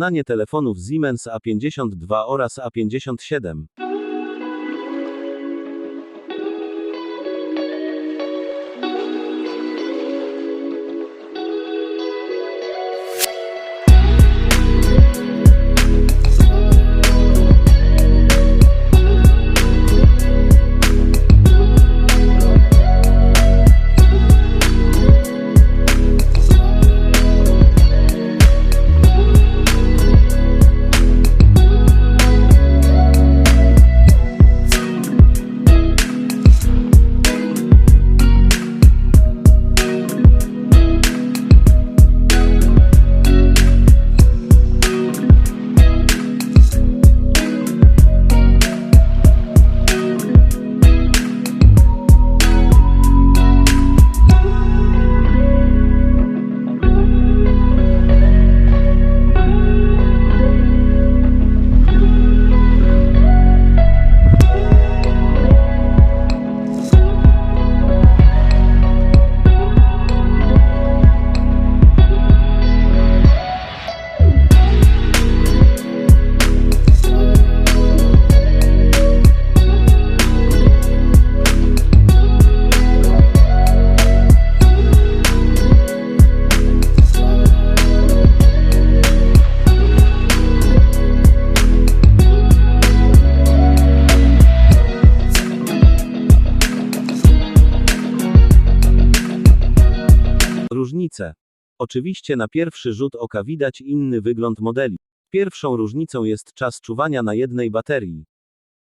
Porównanie telefonów Siemens A52 oraz A57. Różnice. Oczywiście na pierwszy rzut oka widać inny wygląd modeli. Pierwszą różnicą jest czas czuwania na jednej baterii.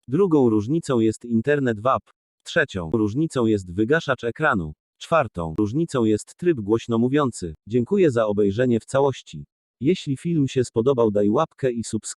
Drugą różnicą jest internet WAP. Trzecią różnicą jest wygaszacz ekranu. Czwartą różnicą jest tryb głośno mówiący. Dziękuję za obejrzenie w całości. Jeśli film się spodobał daj łapkę i subskrypcję.